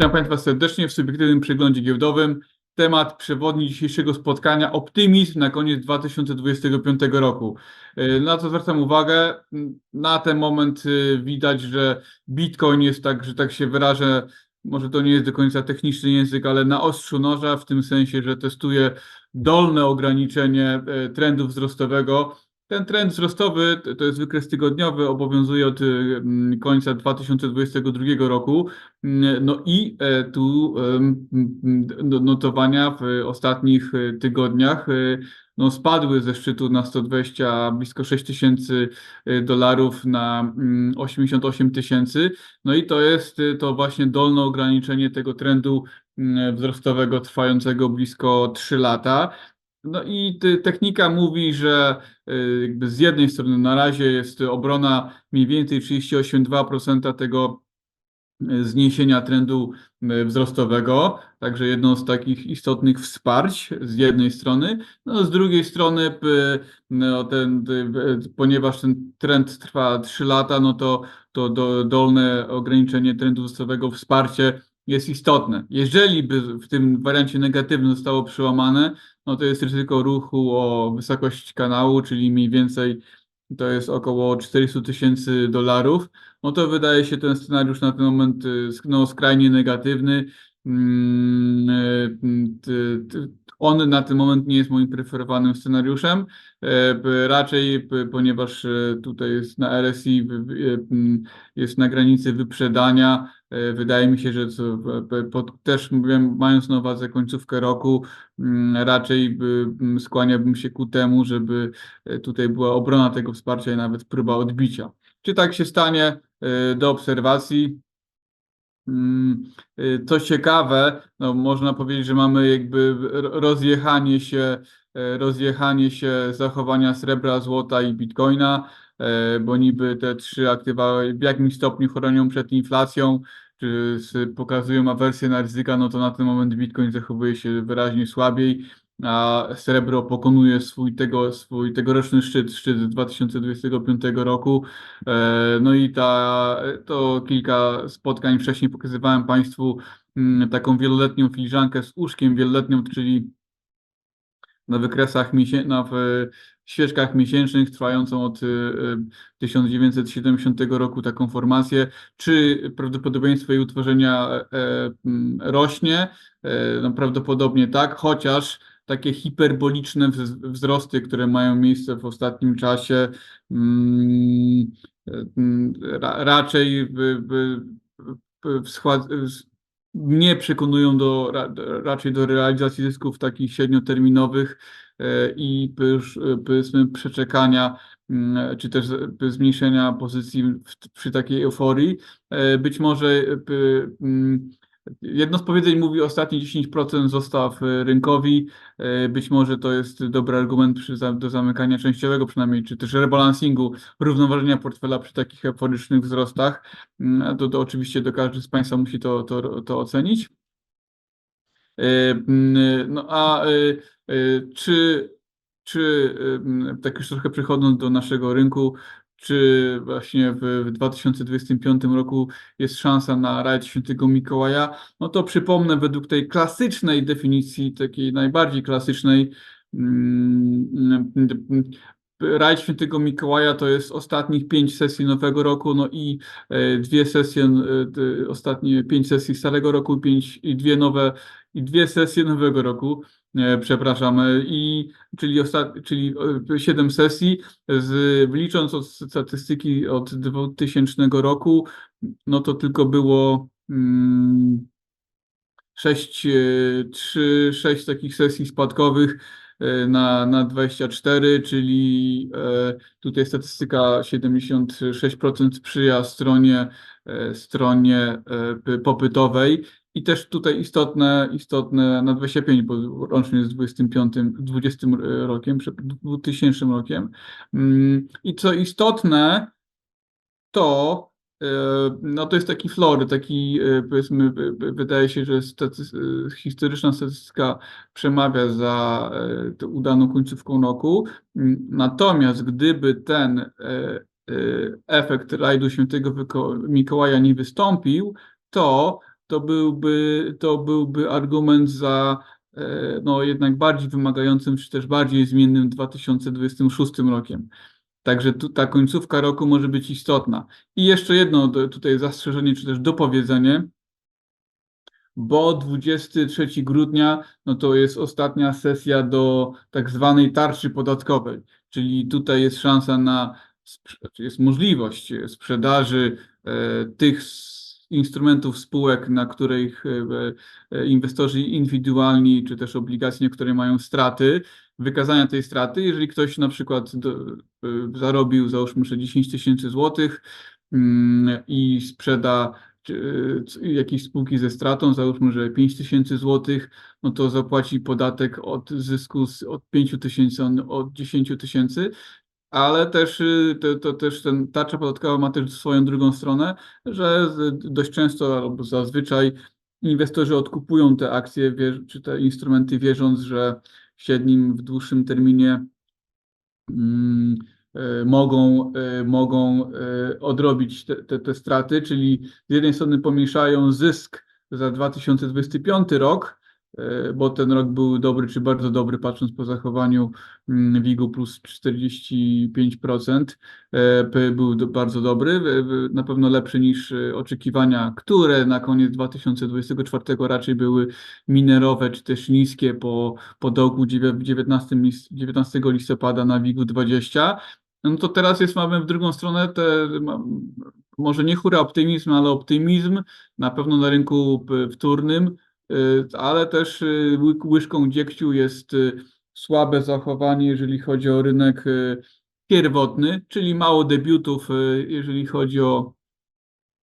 Witam Państwa serdecznie w subiektywnym przeglądzie giełdowym. Temat przewodni dzisiejszego spotkania optymizm na koniec 2025 roku. Y, Na co zwracam uwagę? Na ten moment y, widać, że Bitcoin jest tak, że tak się wyrażę, może to nie jest do końca techniczny język, ale na ostrzu noża, w tym sensie, że testuje dolne ograniczenie y, trendu wzrostowego. Ten trend wzrostowy, to- jest wykres tygodniowy, obowiązuje od mm, końca 2022 roku. Mm, No i e, tu no- notowania w ostatnich e, tygodniach e, no, spadły ze szczytu na 120, blisko 6 tysięcy dolarów na mm, 88 tysięcy. No i to jest to właśnie dolne ograniczenie tego trendu mm, wzrostowego trwającego blisko 3 lata. No i technika mówi, że y, z jednej strony na razie jest obrona mniej więcej 38,2% tego y, zniesienia trendu y, wzrostowego, także jedno z takich istotnych wsparć z jednej strony, no z drugiej strony, no ten, ponieważ ten trend trwa 3 lata, no to, to do, dolne ograniczenie trendu wzrostowego wsparcie jest istotne. Jeżeli by w tym wariancie negatywnym zostało przełamane, no to jest ryzyko ruchu o wysokość kanału, czyli mniej więcej to jest około 400 tysięcy dolarów. No to wydaje się ten scenariusz na ten moment y, no, skrajnie negatywny. Mm, y, ty- ty- On na ten moment nie jest moim preferowanym scenariuszem. E, Raczej, ponieważ e, tutaj jest na RSI, e, jest na granicy wyprzedania. Wydaje mi się, że co, pod, też mając na uwadze końcówkę roku, raczej by, skłaniałbym się ku temu, żeby tutaj była obrona tego wsparcia i nawet próba odbicia. Czy tak się stanie? Do obserwacji. Mm, y, Co ciekawe, no można powiedzieć, że mamy jakby ro- rozjechanie się, e, rozjechanie się zachowania srebra, złota i bitcoina, e, bo niby te trzy aktywa w jakimś stopniu chronią przed inflacją, czy pokazują awersję na ryzyka, no to na ten moment bitcoin zachowuje się wyraźnie słabiej, a srebro pokonuje swój, tego, swój tegoroczny szczyt, szczyt z 2025 roku. E, No i ta, to kilka spotkań wcześniej pokazywałem Państwu mm, taką wieloletnią filiżankę z uszkiem wieloletnią, czyli na wykresach, na w, świeczkach miesięcznych trwającą od y, y, 1970 roku taką formację, czy prawdopodobieństwo jej utworzenia e, e, mm, rośnie? E, No prawdopodobnie tak, chociaż takie hiperboliczne wz- wzrosty, które mają miejsce w ostatnim czasie, mm, ra, raczej by, by, by wschła- z- nie przekonują do, ra, raczej do realizacji zysków takich średnioterminowych e, i e, powiedzmy przeczekania mm, czy też zmniejszenia pozycji przy takiej euforii. E, Być może e, mm, jedno z powiedzeń mówi ostatnie 10% zostaw e, rynkowi. E, Być może to jest dobry argument przy, do zamykania częściowego przynajmniej, czy też rebalansingu, równoważenia portfela przy takich euforycznych wzrostach. Mm, To, to oczywiście do każdy z Państwa musi to, to, to ocenić. E, mm, No a czy, czy e, tak już trochę przechodząc do naszego rynku, czy właśnie w, w 2025 roku jest szansa na rajd Świętego Mikołaja? No to przypomnę, według tej klasycznej definicji, takiej najbardziej klasycznej, mm, Rajd Świętego Mikołaja to jest ostatnich pięć sesji nowego roku, no i e, dwie sesje, e, ostatnie pięć sesji starego roku, pięć i dwie nowe, i dwie sesje nowego roku, e, przepraszam, e, i czyli, ostat, czyli e, siedem sesji, z, licząc od statystyki od 2000 roku, no to tylko było mm, sześć, e, trzy, sześć takich sesji spadkowych e, na, na 24, czyli e, tutaj statystyka 76% sprzyja stronie, e, stronie e, popytowej. I też tutaj istotne, istotne na 25, bo łącznie z 25, 20 rokiem, prze- 2000 rokiem. Mm, I co istotne, to e, no to jest taki flory, taki e, powiedzmy, e, wydaje się, że staty- e, historyczna statystyka przemawia za udaną końcówką roku. Mm, Natomiast gdyby ten efekt rajdu świętego Mikołaja nie wystąpił, to to byłby, to byłby argument za e, no, jednak bardziej wymagającym, czy też bardziej zmiennym 2026 rokiem. Także tu, ta końcówka roku może być istotna. I jeszcze jedno do- tutaj zastrzeżenie, czy też dopowiedzenie, bo 23 grudnia no to jest ostatnia sesja do tak zwanej tarczy podatkowej, czyli tutaj jest szansa na, jest możliwość e, sprzedaży e, tych instrumentów spółek, na których e, e, inwestorzy indywidualni, czy też obligacje, które mają straty, wykazania tej straty. Jeżeli ktoś na przykład do, e, zarobił, załóżmy, że 10 tysięcy złotych mm, i sprzeda jakieś spółki ze stratą, załóżmy, że 5 tysięcy złotych, no to zapłaci podatek od zysku z, od 5 tysięcy, od 10 tysięcy, ale też y, to, to też ten tarcza podatkowa ma też swoją drugą stronę, że dość często albo zazwyczaj inwestorzy odkupują te akcje czy te instrumenty wierząc, że średnim, w dłuższym terminie mm, e, mogą, e, mogą e, odrobić te, te, te straty, czyli z jednej strony pomniejszają zysk za 2025 rok, bo ten rok był dobry czy bardzo dobry, patrząc po zachowaniu mm, WIG-u plus 45%, e, był bardzo dobry, na pewno lepszy niż e, oczekiwania, które na koniec 2024 raczej były minerowe czy też niskie po po dołku dziewię- 19, lis- 19 listopada na WIG-u 20, no to teraz jest, mamy w drugą stronę te, może nie hura optymizm, ale optymizm na pewno na rynku wtórnym, ale też y, łyżką dziegciu jest y, słabe zachowanie, jeżeli chodzi o rynek y, pierwotny, czyli mało debiutów, y, jeżeli chodzi o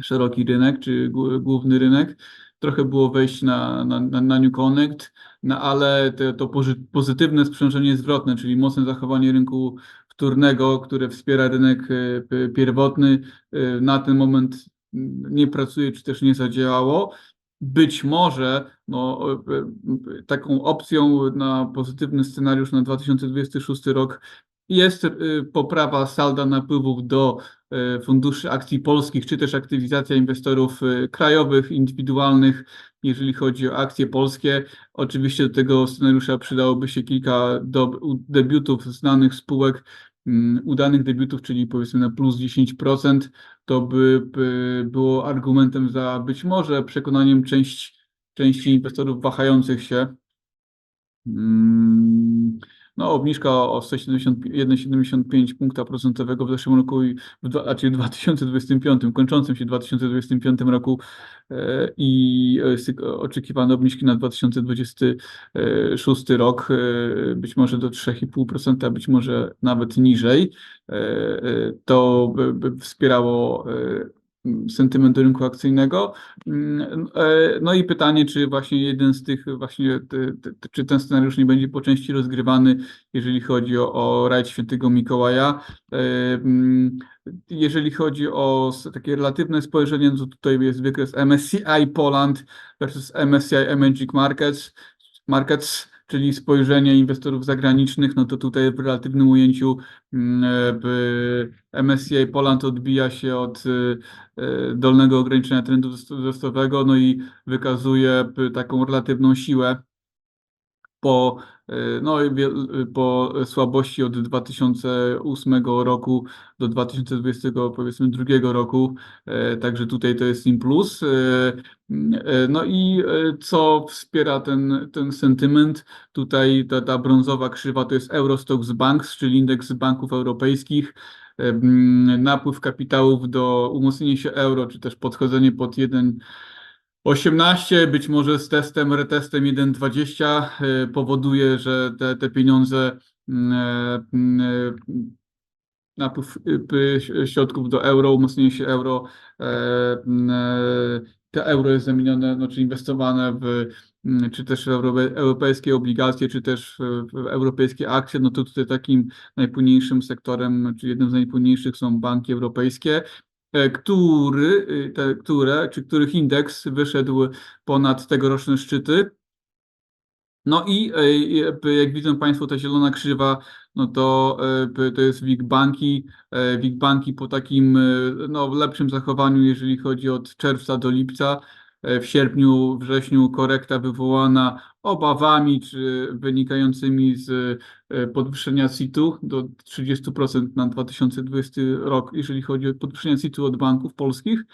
szeroki rynek, czy głó- główny rynek. Trochę było wejść na, na, na, New Connect, no ale te, to pozytywne sprzężenie zwrotne, czyli mocne zachowanie rynku wtórnego, które wspiera rynek pierwotny, na ten moment mm, nie pracuje, czy też nie zadziałało. Być może no, e, e, taką opcją na pozytywny scenariusz na 2026 rok jest e, poprawa salda napływów do funduszy akcji polskich, czy też aktywizacja inwestorów krajowych, indywidualnych, jeżeli chodzi o akcje polskie. Oczywiście do tego scenariusza przydałoby się kilka debiutów znanych spółek, udanych debiutów, czyli powiedzmy na plus 10%. To by, by było argumentem za być może przekonaniem części, części inwestorów wahających się. Mm, No, obniżka o 1,75 punkta procentowego w zeszłym roku, i w, znaczy w 2025, kończącym się 2025 roku e, i e, syk- oczekiwane obniżki na 2026 rok, e, być może do 3,5%, być może nawet niżej. E, e, To wspierało sentyment do rynku akcyjnego. Mm, e, No i pytanie, czy właśnie jeden z tych właśnie, czy ten scenariusz nie będzie po części rozgrywany, jeżeli chodzi o, o rajd Świętego Mikołaja. E, mm, Jeżeli chodzi o takie relatywne spojrzenie, no to tutaj jest wykres MSCI Poland versus MSCI Emerging Markets, Markets, czyli spojrzenie inwestorów zagranicznych, no to tutaj w relatywnym ujęciu mm, MSCI Poland odbija się od e, e, dolnego ograniczenia trendu wzrost- wzrostowego, no i wykazuje p- taką relatywną siłę po, e, no, wie- po słabości od 2008 roku do 2020 powiedzmy drugiego roku, e, także tutaj to jest im plus. E, e, No i co wspiera ten, ten sentyment? Tutaj ta, ta brązowa krzywa to jest Eurostoxx Banks, czyli indeks banków europejskich. Napływ kapitałów do umocnienia się euro, czy też podchodzenie pod jeden 18, być może z testem, retestem 1.20 e, powoduje, że te, te pieniądze, mm, e, mm, e, napływ y, środków do euro, umocnienie się euro, mm, te euro jest zamienione, no, czy inwestowane w, czy też w euro- europejskie obligacje, czy też w, europejskie akcje, no to tutaj takim najpłynniejszym sektorem, czy jednym z najpłynniejszych są banki europejskie który, y, te, które, czy których indeks wyszedł ponad tegoroczne szczyty. No i e, e, jak widzą Państwo, ta zielona krzywa, no to, e, to jest WIG Banki. E, WIG Banki po takim e, no, lepszym zachowaniu, jeżeli chodzi od czerwca do lipca, e, w sierpniu, wrześniu korekta wywołana obawami czy wynikającymi z e, podwyższenia CIT-u do 30% na 2020 rok, jeżeli chodzi o podwyższenie CIT-u od banków polskich,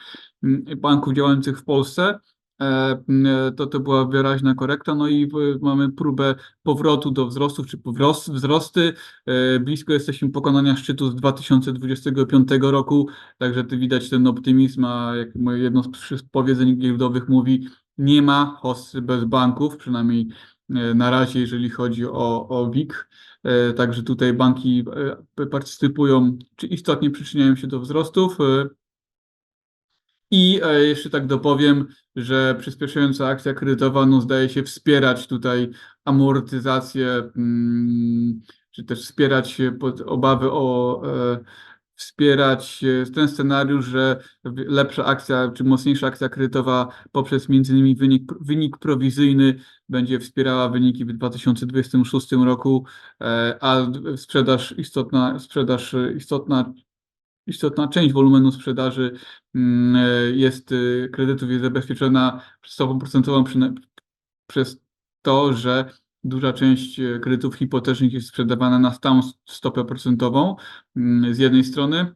banków działających w Polsce. E, m, To to była wyraźna korekta, no i mamy próbę powrotu do wzrostów czy powros- wzrosty. E, Blisko jesteśmy pokonania szczytu z 2025 roku, także tu widać ten optymizm, a jak moje jedno z powiedzeń giełdowych mówi, nie ma hossy bez banków, przynajmniej e, na razie, jeżeli chodzi o, o WIG. E, Także tutaj banki e, partycypują, czy istotnie przyczyniają się do wzrostów. I e, jeszcze tak dopowiem, że przyspieszająca akcja kredytowa no, zdaje się wspierać tutaj amortyzację, mm, czy też wspierać obawy o e, wspierać ten scenariusz, że lepsza akcja, czy mocniejsza akcja kredytowa poprzez innymi wynik, wynik prowizyjny będzie wspierała wyniki w 2026 roku, e, a sprzedaż istotna, sprzedaż istotna istotna część wolumenu sprzedaży mm, e, jest y, kredytów jest zabezpieczona stopą procentową przyna- przez to, że duża część e, kredytów hipotecznych jest sprzedawana na stałą stopę procentową mm, z jednej strony,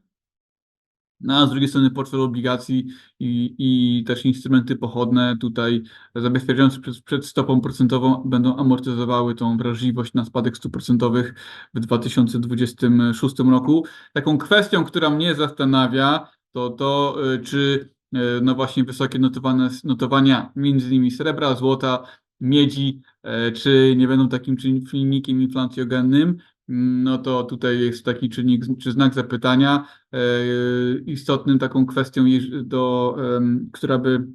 no, a z drugiej strony portfel obligacji i, i też instrumenty pochodne tutaj zabezpieczające przed, przed stopą procentową będą amortyzowały tą wrażliwość na spadek stóp procentowych w 2026 roku. Taką kwestią, która mnie zastanawia, to to, y, czy y, no właśnie wysokie notowane, notowania między innymi srebra, złota, miedzi, e, czy nie będą takim czyn- czynnikiem inflacjogennym, no to tutaj jest taki czynnik, czy znak zapytania. E, Istotnym taką kwestią, do, która by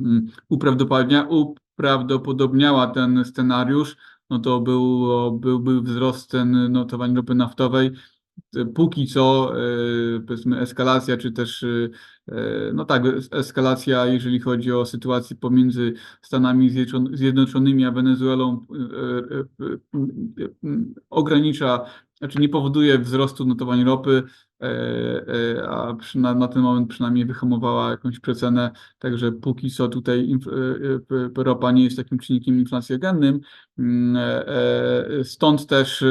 mm, uprawdopodobnia, uprawdopodobniała ten scenariusz, no to było, byłby wzrost cen notowań ropy naftowej. Póki co, e, powiedzmy, eskalacja, czy też, e, e, no tak, es- eskalacja, jeżeli chodzi o sytuację pomiędzy Stanami Zjednoczon- Zjednoczonymi a Wenezuelą, ogranicza, znaczy nie powoduje wzrostu notowań ropy, a na, ten moment przynajmniej wyhamowała jakąś przecenę, także póki co tutaj ropa nie jest takim czynnikiem inflacjogennym. Mm, e, e, Stąd też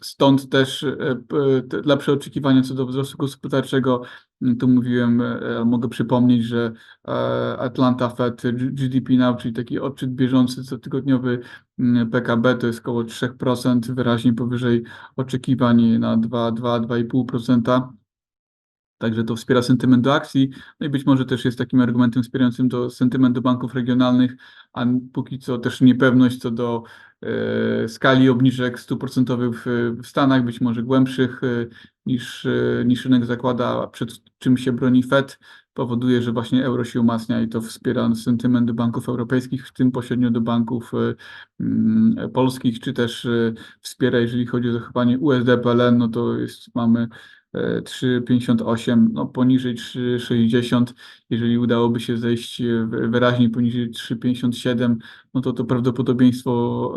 stąd też e, lepsze oczekiwania co do wzrostu gospodarczego. Tu mówiłem, e, mogę przypomnieć, że e, Atlanta Fed GDP Now, czyli taki odczyt bieżący cotygodniowy PKB to jest około 3%, wyraźnie powyżej oczekiwań na 2-2,5%. Także to wspiera sentyment do akcji, no i być może też jest takim argumentem wspierającym do sentyment do banków regionalnych, a póki co też niepewność co do e, skali obniżek stóp procentowych w, Stanach, być może głębszych e, niż, e, niż rynek zakłada, przed czym się broni Fed, powoduje, że właśnie euro się umacnia i to wspiera sentyment do banków europejskich, w tym pośrednio do banków e, polskich, czy też e, wspiera, jeżeli chodzi o zachowanie USD PLN, no to jest, mamy e, 3,58, no poniżej 3,60. Jeżeli udałoby się zejść e, wy- wyraźnie poniżej 3,57, no to to prawdopodobieństwo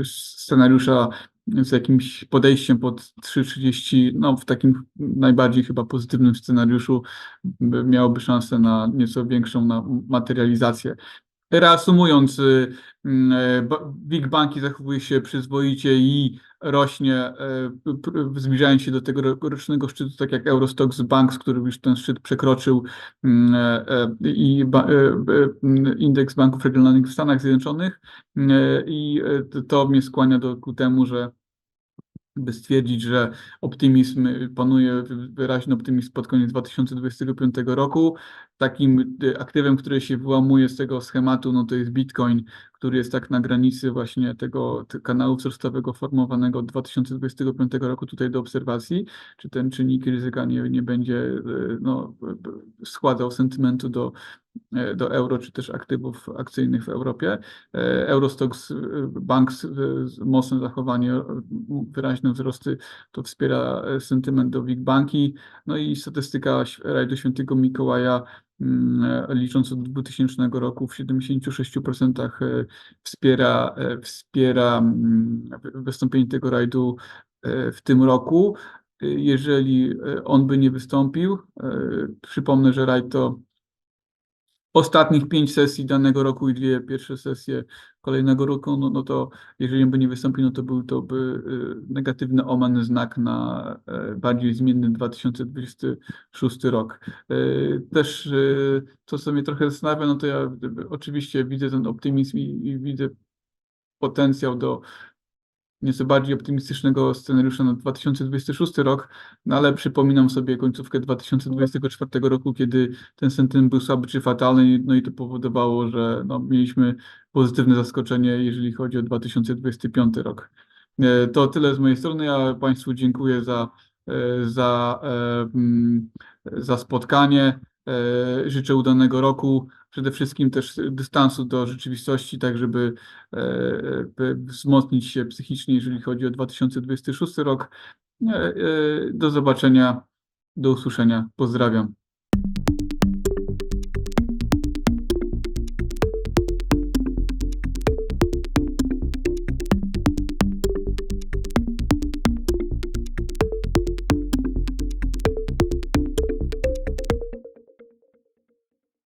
e, scenariusza z jakimś podejściem pod 3,30, no w takim najbardziej chyba pozytywnym scenariuszu by- miałoby szansę na nieco większą na materializację. Reasumując, y, big banki zachowuje się przyzwoicie i rośnie, e, zbliżając się do tego ro- rocznego szczytu, tak jak Eurostox Bank, który już ten szczyt przekroczył mm, e, e, i e, e, mm, indeks banków regionalnych w Stanach Zjednoczonych E, i e, to- mnie skłania do, ku temu, że by stwierdzić, że optymizm, y, panuje wy- wyraźny optymizm pod koniec 2025 roku. Takim y, aktywem, które się wyłamuje z tego schematu, no to jest Bitcoin, który jest tak na granicy właśnie tego, te- kanału wzrostowego formowanego od 2025 roku tutaj do obserwacji, czy ten czynnik ryzyka nie, nie będzie y, no, składał sentymentu do, e, do euro, czy też aktywów akcyjnych w Europie. E, Eurostox Bank, z- mocne zachowanie, wyraźne wzrosty, to wspiera e, sentyment do Big Banki. No i statystyka rajdu Świętego Mikołaja, e, licząc od 2000 roku w 76% e, wspiera, e, wspiera mm, wy- wystąpienie tego rajdu e, w tym roku. E, Jeżeli e, on by nie wystąpił, e, przypomnę, że rajd to ostatnich pięć sesji danego roku i dwie pierwsze sesje kolejnego roku, no, no to jeżeli by nie wystąpił, no to był to by y, negatywny omen znak na e, bardziej zmienny 2026 rok. Y, Też y, to, co mnie trochę zastanawia, no to ja y, oczywiście widzę ten optymizm i, i widzę potencjał do nieco bardziej optymistycznego scenariusza na 2026 rok, no ale przypominam sobie końcówkę 2024 roku, kiedy ten sentyment był słaby czy fatalny, no i to powodowało, że no, mieliśmy pozytywne zaskoczenie, jeżeli chodzi o 2025 rok. E, To tyle z mojej strony. Ja Państwu dziękuję za, e, za, e, mm, za spotkanie. E, Życzę udanego roku. Przede wszystkim też dystansu do rzeczywistości, tak żeby e, wzmocnić się psychicznie, jeżeli chodzi o 2026 rok. E, Do zobaczenia, do usłyszenia. Pozdrawiam.